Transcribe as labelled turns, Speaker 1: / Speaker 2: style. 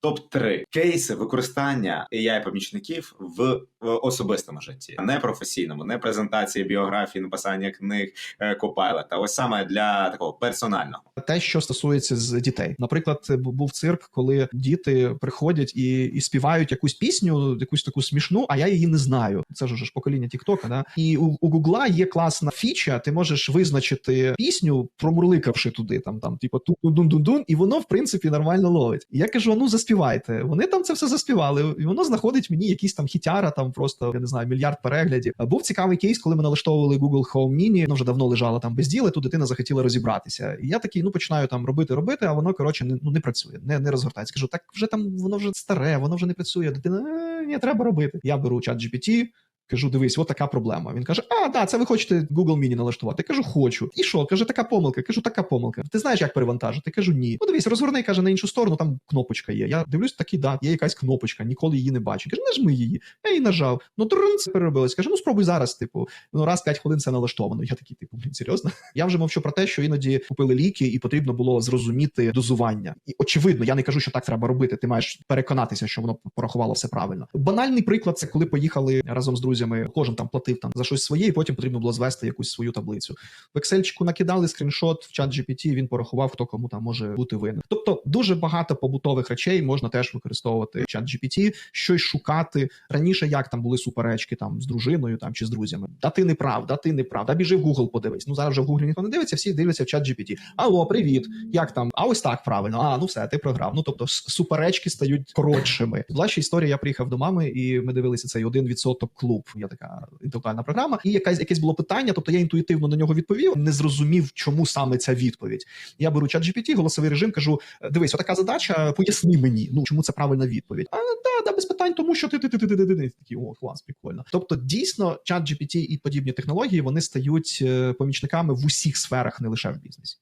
Speaker 1: Топ 3 кейси використання ai помічників в, особистому житті, не професійному, не презентації біографії, написання книг, е, копайлета. Ось саме для такого персонального.
Speaker 2: те, що стосується з дітей. Наприклад, був цирк, коли діти приходять і, і співають якусь пісню, якусь таку смішну, а я її не знаю. Це ж уже ж покоління Тіктока. Да? І у, у Гугла є класна фіча. Ти можеш визначити пісню, промурликавши туди, там, там, типу тун-дун-дун-дун, і воно в принципі нормально ловить. Я кажу: ну заспівайте. Вони там це все заспівали, і воно знаходить мені якісь там хітяра, там просто я не знаю, мільярд переглядів. Був цікавий кейс, коли ми налаштовували Google Home Mini, воно вже давно лежало там без діла, тут дитина захотіла розібратися. І я такий, ну починаю там робити, робити, а воно коротше не, ну, не працює, не, не розгортається. Кажу, так вже там воно вже старе, воно вже не працює. Дитина «Е, ні, треба робити. Я беру чат GPT, Кажу, дивись, от така проблема. Він каже: А, да, це ви хочете Google Mini налаштувати. Кажу, хочу. І що? Каже, така помилка. Кажу, така помилка. Ти знаєш, як перевантажити? Кажу, ні. Ну дивись, розгорни, каже, на іншу сторону, там кнопочка є. Я дивлюсь, такий, да, є якась кнопочка, ніколи її не бачу. Каже, нажми її. Я її нажав. Ну трун, це переробилось. Каже, ну спробуй зараз, типу, ну раз 5 хвилин це налаштовано. Я такий, типу, блін, серйозно? Я вже мовчу про те, що іноді купили ліки, і потрібно було зрозуміти дозування. І очевидно, я не кажу, що так треба робити. Ти маєш переконатися, що воно порахувало все правильно. Банальний приклад це коли поїхали разом з друзями. Кожен там платив там за щось своє, і потім потрібно було звести якусь свою таблицю. В Excel накидали скріншот в чат GPT, Він порахував, хто кому там може бути винен. Тобто, дуже багато побутових речей можна теж використовувати чат GPT, щось шукати раніше. Як там були суперечки там з дружиною там чи з друзями? Да ти не прав, да ти не прав. Да біжи в Google, подивись. Ну зараз вже в Google ніхто не дивиться, всі дивляться в чат GPT. Алло, привіт, як там? А ось так правильно. А ну все, ти програв. Ну тобто суперечки стають коротшими. Була ще історія. Я приїхав до мами, і ми дивилися цей один відсоток клуб. Я така інтелектуальна програма. І якась якесь було питання. Тобто я інтуїтивно на нього відповів, не зрозумів, чому саме ця відповідь. Я беру чат GPT, голосовий режим, кажу: дивись, отака задача, поясни мені, ну чому це правильна відповідь. А да, да, без питань, тому що ти ти ти ти ти ти ти такі, о, клас, прикольно. Тобто, дійсно, чат GPT і подібні технології вони стають е, помічниками в усіх сферах, не лише в бізнесі.